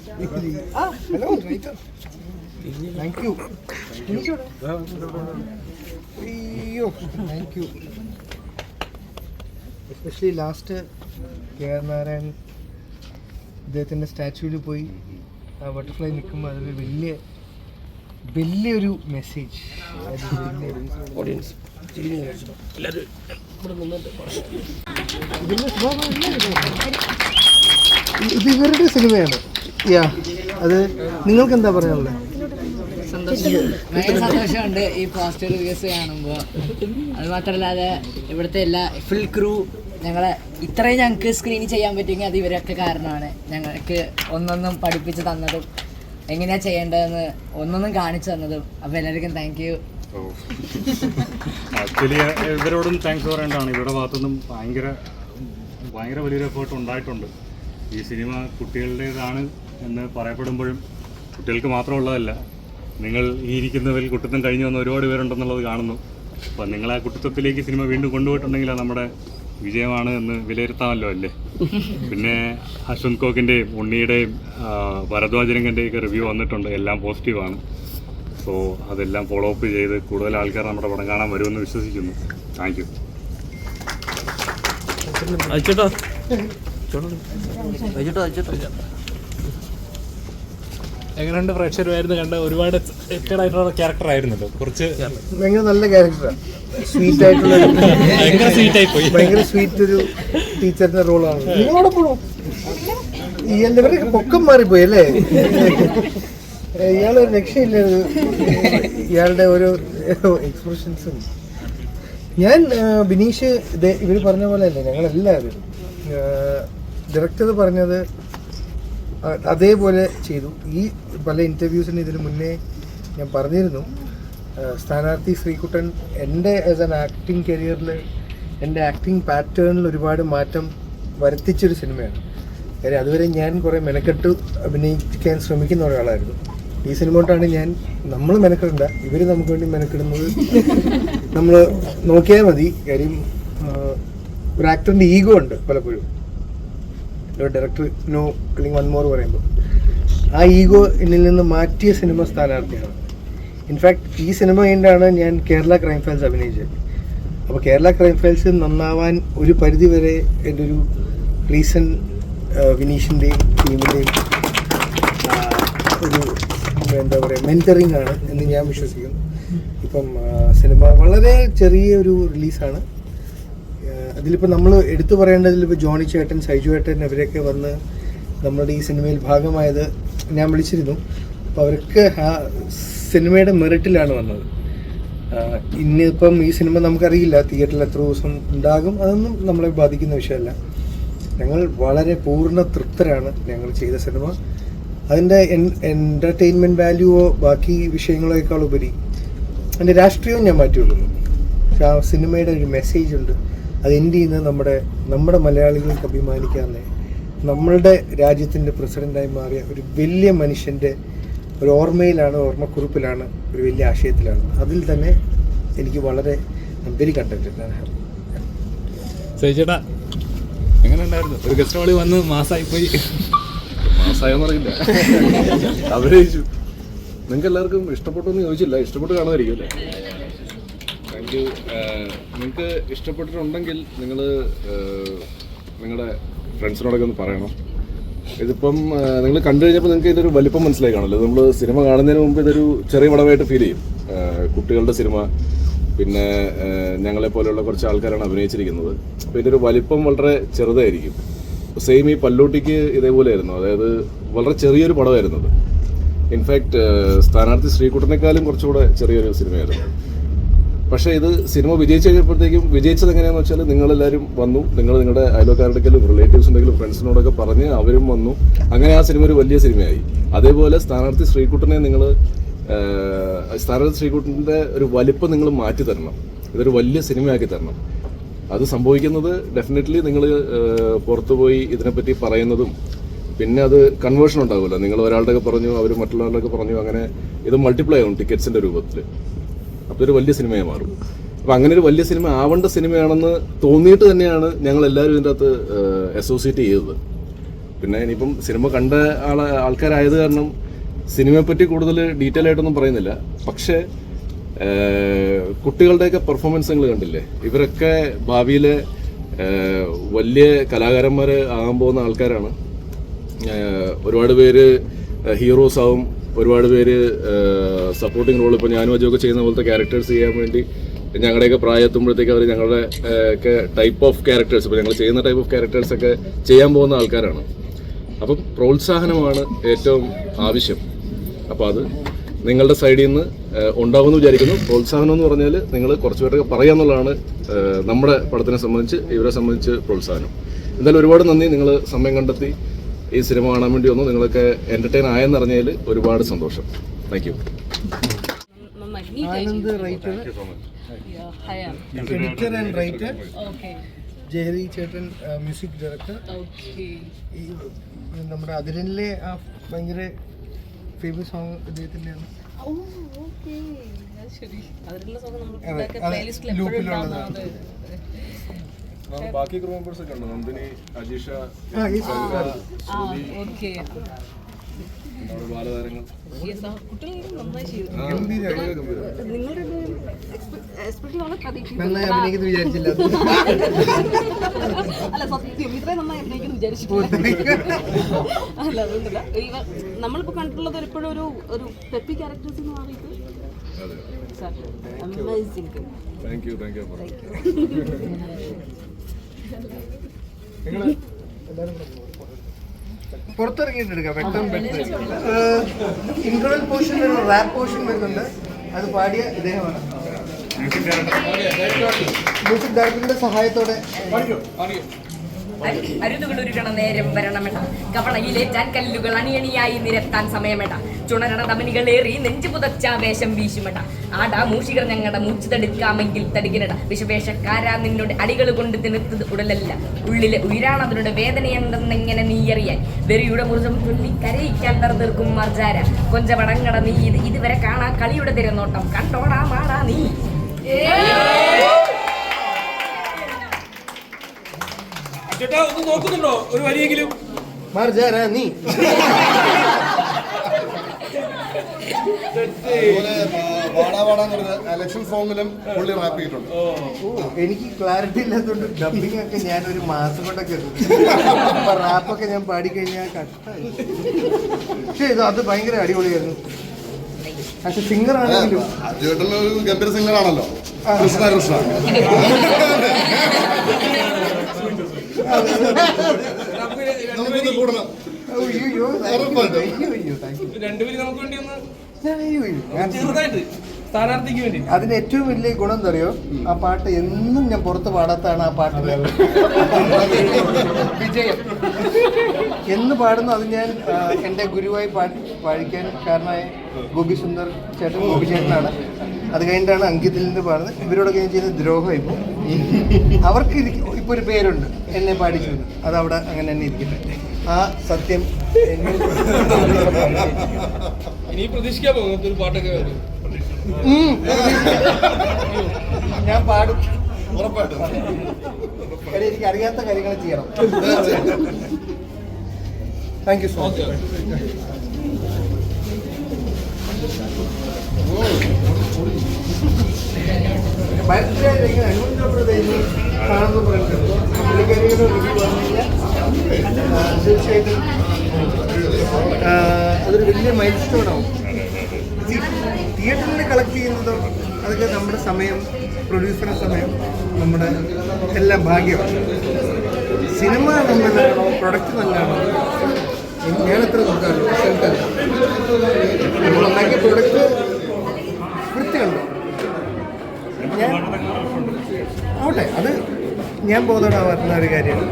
Hello thank you അയ്യോ thank you especially last K R Narayan ഇദ്ദേഹത്തിന്റെ സ്റ്റാച്യൂവിൽ പോയി ആ ബട്ടർഫ്ലൈ നിൽക്കുമ്പോൾ അതൊരു വലിയ വലിയൊരു മെസ്സേജ് ഓഡിയൻസ് ഇത് ഇവരുടെ സിനിമയാണ്. യാ അത് നിങ്ങൾക്ക് എന്താ പറയാനുള്ളത് സന്തോഷമുണ്ട് ഈ പോസ്റ്റർ റിവ്യൂസ് കാണുമ്പോൾ അത് മാത്രമല്ലാതെ ഇവിടുത്തെ എല്ലാ ഫുൾ ക്രൂ ഞങ്ങളെ ഇത്രയും ഞങ്ങൾക്ക് സ്ക്രീൻ ചെയ്യാൻ പറ്റുമെങ്കിൽ അത് ഇവരൊക്കെ കാരണമാണ്. ഞങ്ങൾക്ക് ഒന്നൊന്നും പഠിപ്പിച്ച് തന്നതും എങ്ങനെയാ ചെയ്യേണ്ടതെന്ന് ഒന്നൊന്നും കാണിച്ചു തന്നതും. അപ്പൊ എല്ലാവർക്കും താങ്ക് യു ആക്ച്വലി ഇവരോടും താങ്ക്സ് പറയേണ്ടതാണ്. ഇവരുടെ ഭാഗത്തുനിന്നും ഭയങ്കര ഭയങ്കര വലിയൊരു എഫേർട്ട് ഉണ്ടായിട്ടുണ്ട്. ഈ സിനിമ കുട്ടികളുടേതാണ് എന്ന് പറയപ്പെടുമ്പോഴും കുട്ടികൾക്ക് മാത്രമുള്ളതല്ല നിങ്ങൾ ഈ ഇരിക്കുന്നതിൽ കുട്ടിത്തം കഴിഞ്ഞു വന്ന ഒരുപാട് പേരുണ്ടെന്നുള്ളത് കാണുന്നു. അപ്പം നിങ്ങൾ ആ കുട്ടിത്തത്തിലേക്ക് സിനിമ വീണ്ടും കൊണ്ടുപോയിട്ടുണ്ടെങ്കിൽ നമ്മുടെ വിജയമാണ് എന്ന് വിലയിരുത്താമല്ലോ അല്ലേ? പിന്നെ അശ്വന്ത് കോക്കിന്റെയും ഉണ്ണിയുടെയും ഭരദ്വാജരംഗന്റെയും ഒക്കെ റിവ്യൂ വന്നിട്ടുണ്ട്. എല്ലാം പോസിറ്റീവാണ് സോ അതെല്ലാം ഫോളോ അപ്പ് ചെയ്ത് കൂടുതൽ ആൾക്കാർ നമ്മുടെ പടം കാണാൻ വരുമെന്ന് വിശ്വസിക്കുന്നു. താങ്ക് യു അയച്ചോട്ടോ. അയച്ചോട്ടോ അയച്ചോട്ടോ. എങ്ങനെയുണ്ട് പ്രേക്ഷകരുമായിരുന്നു കണ്ട ഒരുപാട് ആയിട്ടുള്ള ക്യാരക്ടർ ആയിരുന്നല്ലോ. കുറച്ച് ഭയങ്കര നല്ല ക്യാരക്ടറാണ് സ്വീറ്റ് ആയിട്ടുള്ള ഭയങ്കര സ്വീറ്റ് ആയി പോയി ഭയങ്കര സ്വീറ്റ് ഒരു ടീച്ചറിന്റെ റോളാണ് നിങ്ങളോടെ പോണോ? ഇയാളുടെ ഇവരുടെ പൊക്കം മാറിപ്പോയി അല്ലേ? ഇയാളൊരു രക്ഷയില്ല. ഇയാളുടെ ഓരോ എക്സ്പ്രഷൻസും ഞാൻ ബിനീഷ് ഇവർ ഇവർ പറഞ്ഞ പോലെ അല്ലേ ഞങ്ങളെല്ലാവരും ഡയറക്ടർ പറഞ്ഞത് അതേപോലെ ചെയ്തു. ഈ പല ഇന്റർവ്യൂസിന് ഇതിന് മുന്നേ ഞാൻ പറഞ്ഞിരുന്നു സ്ഥാനാർത്ഥി ശ്രീകുട്ടൻ എന്റെ ആസ് ആൻ ആക്ടിങ് കരിയറിൽ എന്റെ ആക്ടിങ് പാറ്റേണിൽ ഒരുപാട് മാറ്റം വരുത്തിച്ചൊരു സിനിമയാണ്. കാര്യം അതുവരെ ഞാൻ കുറേ മെനക്കെട്ട് അഭിനയിക്കാൻ ശ്രമിക്കുന്ന ഒരാളായിരുന്നു. ഈ സിനിമ കൊണ്ടാണ് ഞാൻ നമ്മൾ മെനക്കെടണ്ട ഇവർ നമുക്ക് വേണ്ടി മെനക്കെടുന്നത് നമ്മൾ നോക്കിയാൽ മതി. കാര്യം ഒരു ആക്ടറിന്റെ ഈഗോ ഉണ്ട് പലപ്പോഴും. ഡയറക്ടർ നോ അല്ലെങ്കിൽ വൺ മോർ പറയുമ്പോൾ ആ ഈഗോ എന്നിൽ നിന്ന് മാറ്റിയ സിനിമ സ്ഥാനാർത്ഥിയാണ്. ഇൻഫാക്ട് ഈ സിനിമ കഴിഞ്ഞാണ് ഞാൻ കേരള ക്രൈം ഫയൽസ് അഭിനയിച്ചത്. അപ്പോൾ കേരള ക്രൈം ഫയൽസ് നന്നാവാൻ ഒരു പരിധി വരെ എന്റെ ഒരു റീസൺ വിനീഷിന്റെയും ടീമിന്റെയും ഒരു എന്താ പറയുക മെന്ററിങ് ആണ് എന്ന് ഞാൻ വിശ്വസിക്കുന്നു. ഇപ്പം സിനിമ വളരെ ചെറിയ ഒരു റിലീസാണ് അതിലിപ്പോൾ നമ്മൾ എടുത്തു പറയേണ്ടതിൽ ഇപ്പോൾ ജോണി ചേട്ടൻ സൈജു ചേട്ടൻ അവരൊക്കെ വന്ന് നമ്മുടെ ഈ സിനിമയിൽ ഭാഗമായത് ഞാൻ വിളിച്ചിരുന്നു. അപ്പോൾ അവർക്ക് ആ സിനിമയുടെ മെറിറ്റിലാണ് വന്നത്. ഇന്നിപ്പം ഈ സിനിമ നമുക്കറിയില്ല തിയേറ്ററിൽ എത്ര ദിവസം ഉണ്ടാകും അതൊന്നും നമ്മളെ ബാധിക്കുന്ന വിഷയമല്ല. ഞങ്ങൾ വളരെ പൂർണ തൃപ്തരാണ് ഞങ്ങൾ ചെയ്ത സിനിമ. അതിന്റെ എന്റർടൈൻമെന്റ് വാല്യൂവോ ബാക്കി വിഷയങ്ങളേക്കാൾ ഉപരി അതിന്റെ രാഷ്ട്രീയവും ഞാൻ മാറ്റി വെക്കുന്നു പക്ഷെ ആ സിനിമയുടെ ഒരു മെസ്സേജ് ഉണ്ട്. അത് എന്റെ ചെയ്യുന്നത് നമ്മുടെ നമ്മുടെ മലയാളികൾക്ക് അഭിമാനിക്കാവുന്ന നമ്മളുടെ രാജ്യത്തിന്റെ പ്രസിഡന്റായി മാറിയ ഒരു വലിയ മനുഷ്യന്റെ ഒരു ഓർമ്മയിലാണ് ഓർമ്മക്കുറിപ്പിലാണ് ഒരു വലിയ ആശയത്തിലാണ്. അതിൽ തന്നെ എനിക്ക് വളരെ വെരി കണ്ടക്റ്റഡ് ചേട്ടാ എങ്ങനെ ഉണ്ടായിരുന്നു? ഒരു ഗസ്റ്റ് ഹോളി വന്ന് മാസമായി പോയി അറിയില്ല അഭിനയിച്ചു നിങ്ങൾക്ക് എല്ലാവർക്കും ഇഷ്ടപ്പെട്ടു എന്ന് ചോദിച്ചില്ല. ഇഷ്ടപ്പെട്ട് കാണുമായിരിക്കും അല്ലേ? താങ്ക് നിങ്ങൾക്ക് ഇഷ്ടപ്പെട്ടിട്ടുണ്ടെങ്കിൽ നിങ്ങൾ നിങ്ങളുടെ ഫ്രണ്ട്സിനോടൊക്കെ ഒന്ന് പറയണം. ഇതിപ്പം നിങ്ങൾ കണ്ടു കഴിഞ്ഞപ്പോൾ നിങ്ങൾക്ക് ഇതിന്റെ ഒരു വലിപ്പം മനസ്സിലായി കാണല്ലോ നമ്മൾ സിനിമ കാണുന്നതിന് മുമ്പ് ഇതൊരു ചെറിയ പടമായിട്ട് ഫീൽ ചെയ്യും. കുട്ടികളുടെ സിനിമ പിന്നെ ഞങ്ങളെ പോലെയുള്ള കുറച്ച് ആൾക്കാരാണ് അഭിനയിച്ചിരിക്കുന്നത്. അപ്പോൾ ഇതിന്റെ ഒരു വലിപ്പം വളരെ ചെറുതായിരിക്കും. സെയിം ഈ പല്ലൂട്ടിക്ക് ഇതേപോലെയായിരുന്നു. അതായത് വളരെ ചെറിയൊരു പടമായിരുന്നു അത്. ഇൻഫാക്ട് സ്ഥാനാർത്ഥി ശ്രീകുട്ടനേക്കാളും കുറച്ചുകൂടെ ചെറിയൊരു സിനിമയായിരുന്നു. പക്ഷേ ഇത് സിനിമ വിജയിച്ചു കഴിഞ്ഞപ്പോഴത്തേക്കും വിജയിച്ചത് എങ്ങനെയാണെന്ന് വെച്ചാൽ നിങ്ങളെല്ലാവരും വന്നു. നിങ്ങൾ നിങ്ങളുടെ അയലോക്കാരുടെ റിലേറ്റീവ്സ് ഉണ്ടെങ്കിലും ഫ്രണ്ട്സിനോടൊക്കെ പറഞ്ഞ് അവരും വന്നു. അങ്ങനെ ആ സിനിമ ഒരു വലിയ സിനിമയായി. അതേപോലെ സ്ഥാനാർത്ഥി ശ്രീകുട്ടനെ നിങ്ങൾ സ്ഥാനാർത്ഥി ശ്രീകുട്ടന്റെ ഒരു വലിപ്പം നിങ്ങൾ മാറ്റി തരണം. ഇതൊരു വലിയ സിനിമയാക്കി തരണം. അത് സംഭവിക്കുന്നത് ഡെഫിനറ്റ്ലി നിങ്ങൾ പുറത്തുപോയി ഇതിനെപ്പറ്റി പറയുന്നതും പിന്നെ അത് കൺവേർഷൻ ഉണ്ടാവില്ല നിങ്ങൾ ഒരാളുടെ ഒക്കെ പറഞ്ഞു അവർ മറ്റുള്ളവരുടെ പറഞ്ഞു അങ്ങനെ ഇത് മൾട്ടിപ്ലൈ ആവും ടിക്കറ്റ്സിന്റെ രൂപത്തിൽ ഒരു വലിയ സിനിമയായി മാറും. അപ്പം അങ്ങനെ ഒരു വലിയ സിനിമ ആവേണ്ട സിനിമയാണെന്ന് തോന്നിയിട്ട് തന്നെയാണ് ഞങ്ങൾ എല്ലാവരും ഇതിന്റെ അകത്ത് അസോസിയേറ്റ് ചെയ്തത്. പിന്നെ ഇനിയിപ്പം സിനിമ കണ്ട ആളെ ആൾക്കാരായത് കാരണം സിനിമയെപ്പറ്റി കൂടുതൽ ഡീറ്റെയിൽ ആയിട്ടൊന്നും പറയുന്നില്ല. പക്ഷേ കുട്ടികളുടെയൊക്കെ പെർഫോമൻസ് നിങ്ങൾ കണ്ടില്ലേ? ഇവരൊക്കെ ഭാവിയിലെ വലിയ കലാകാരന്മാർ ആകാൻ പോകുന്ന ആൾക്കാരാണ്. ഒരുപാട് പേര് ഹീറോസ് ആവും. ഒരുപാട് പേര് സപ്പോർട്ടിങ് റോൾ ഇപ്പോൾ ഞാനും അജയൊക്കെ ചെയ്യുന്ന പോലത്തെ ക്യാരക്ടേഴ്സ് ചെയ്യാൻ വേണ്ടി ഞങ്ങളുടെയൊക്കെ പ്രായത്തുമ്പോഴത്തേക്ക് അവർ ഞങ്ങളുടെ ഒക്കെ ടൈപ്പ് ഓഫ് ക്യാരക്ടേഴ്സ് ഇപ്പോൾ ഞങ്ങൾ ചെയ്യുന്ന ടൈപ്പ് ഓഫ് ക്യാരക്ടേഴ്സ് ഒക്കെ ചെയ്യാൻ പോകുന്ന ആൾക്കാരാണ്. അപ്പം പ്രോത്സാഹനമാണ് ഏറ്റവും ആവശ്യം. അപ്പോൾ അത് നിങ്ങളുടെ സൈഡിൽ നിന്ന് ഉണ്ടാകുമെന്ന് വിചാരിക്കുന്നു. പ്രോത്സാഹനം എന്ന് പറഞ്ഞാൽ നിങ്ങൾ കുറച്ച് പേരൊക്കെ പറയാന്നുള്ളതാണ് നമ്മുടെ പടത്തിനെ സംബന്ധിച്ച് ഇവരെ സംബന്ധിച്ച് പ്രോത്സാഹനം. എന്തായാലും ഒരുപാട് നന്ദി. നിങ്ങൾ സമയം കണ്ടെത്തി. ഈ സിനിമ കാണാൻ വേണ്ടി ഒന്ന് നിങ്ങളൊക്കെ ആയെന്ന് ആയെന്നറിഞ്ഞതിൽ ഒരുപാട് സന്തോഷം. Thank you Anand writer. Editor and writer Jayahari ചേട്ടൻ മ്യൂസിക് ഡയറക്ടർ ഈ നമ്മുടെ അതിരനിലെ ആ ഭയങ്കര ഫേമസ് സോങ് ഇദ്ദേഹത്തിന്റെയാണ്. അതെ ലൂപ്പിലുള്ളതാണ് ബാക്കി ക്രൂ മെമ്പേഴ്സ് ഒക്കെ ഉണ്ട്? നന്ദിനി അജീഷ ഈ ബാലതാരങ്ങൾ. നന്നായി അഭിനയിക്കുന്നു വിചാരിച്ചില്ല. അല്ല സത്യം. ഇത്രയും നന്നായി അഭിനയിക്കുന്നു വിചാരിച്ചിട്ടില്ല. അല്ല അതുകൊണ്ടല്ല. നമ്മളിപ്പോ കണ്ടിട്ടുള്ളത് എപ്പോഴും ഒരു ഒരു പെപ്പി ക്യാരക്ടേഴ്സ് എന്ന് മാറിയിട്ട് amazing thank you thank you പുറത്തിറങ്ങിയിട്ട് എടുക്കാം പെട്ടെന്ന് പെട്ടെന്ന്. ഇൻട്രോവൽ പോർഷൻ റാപ്പ് പോർഷൻ വരുന്നുണ്ട്. അത് പാടിയ ഇദ്ദേഹമാണ്. മ്യൂസിക് ഡയറക്ടറിന്റെ സഹായത്തോടെ അരുതുകളുരുകണ നേരം വരണമെട കവളയിലേറ്റാൻ കല്ലുകൾ അണിയണിയായി നിരത്താൻ സമയമെട ചുണരണ തമനികളേറി നെഞ്ചു പുതച്ച വേഷം വീശുമെട ആടാ മൂഷികർ ഞങ്ങളുടെ മൂച്ചു തടുക്കാമെങ്കിൽ തടുകിനട. വിഷവേഷക്കാരാ നിന്നോട് അടികൾ കൊണ്ട് തിണുത്തത് ഉടലല്ല. ഉള്ളിലെ ഉയരാണതിനുടെ വേദനയുണ്ടെന്നെങ്ങനെ നീ അറിയാൻ വെറിയുടെ മുറിച്ചും ചൊല്ലി കരയിക്കാൻ തറുതീർക്കും മർജാര. കൊഞ്ചമടങ്ങട നീ ഇത് ഇതുവരെ കാണാ കളിയുടെ തിരനോട്ടം കണ്ടോടാ മാടാ നീ. ചേട്ടാ ഒന്ന് നോക്കുന്നുണ്ടോ ഒരു വരിയെങ്കിലും. മാർജാര നീ. ഇലക്ഷൻ സോങ്ങിലും പുള്ളി റാപ്പ് ചെയ്തിട്ടുണ്ട്. ഓ, എനിക്ക് ക്ലാരിറ്റി ഇല്ലാത്തതുകൊണ്ട് ഡബിങ് ഒക്കെ ഞാൻ ഒരു മാസം കൊണ്ടൊക്കെ അപ്പൊ റാപ്പൊക്കെ ഞാൻ പാടിക്കഴിഞ്ഞാൽ കഷ്ടായി പക്ഷേ ഇത് അത് ഭയങ്കര അടിപൊളിയായിരുന്നു. പക്ഷെ സിംഗർ ആണെങ്കിലും ഗംഭീര സിംഗർ ആണല്ലോ. കൃഷ്ണ കൃഷ്ണ. നമുക്കൊന്ന് കൂടണം. അതിന് ഏറ്റവും വലിയ ഗുണം എന്താ അറിയോ? ആ പാട്ട് എന്നും ഞാൻ പുറത്ത് പാടാത്താണ് ആ പാട്ട് വിജയം. എന്ന് പാടുന്നു അത് ഞാൻ എന്റെ എന്റെ ഗുരുവായി പാടി പാടിക്കാൻ കാരണമായ ഗോപി സുന്ദർ ചേട്ടൻ ഗോപി ചേട്ടനാണ്. അത് കഴിഞ്ഞിട്ടാണ് അങ്കിതിൽ നിന്ന് പാടുന്നത്. ഇവരോടൊക്കെ ഞാൻ ചെയ്യുന്ന ദ്രോഹം ഇപ്പോൾ അവർക്ക് ഒരു പേരുണ്ട്. എന്നെ പാടിച്ചു. അത് അവിടെ അങ്ങനെ തന്നെ ഇരിക്കട്ടെ. ആ സത്യം ഇനി പ്രതീക്ഷിക്കാൻ പോകും. ഒരു പാട്ടൊക്കെ ഞാൻ പാടും. എനിക്ക് അറിയാത്ത കാര്യങ്ങൾ ചെയ്യണം. താങ്ക് യു സോ മച്ച് ഭയങ്കര അതൊരു വലിയ മൈൽ തിയേറ്ററിൽ കളക്ട് ചെയ്യുന്നത് അതൊക്കെ നമ്മുടെ സമയം പ്രൊഡ്യൂസറുടെ സമയം നമ്മുടെ എല്ലാം ഭാഗ്യമാണ് സിനിമ നല്ലതാണോ പ്രൊഡക്റ്റ് നല്ലതാണോ. ഞാനത്ര നോക്കാറില്ല റിസൾട്ടല്ല നമ്മളുണ്ടാക്കിയ പ്രൊഡക്റ്റ് ഞാൻ ആവട്ടെ അത് ഞാൻ ബോധമാവാറുന്ന ഒരു കാര്യമാണ്.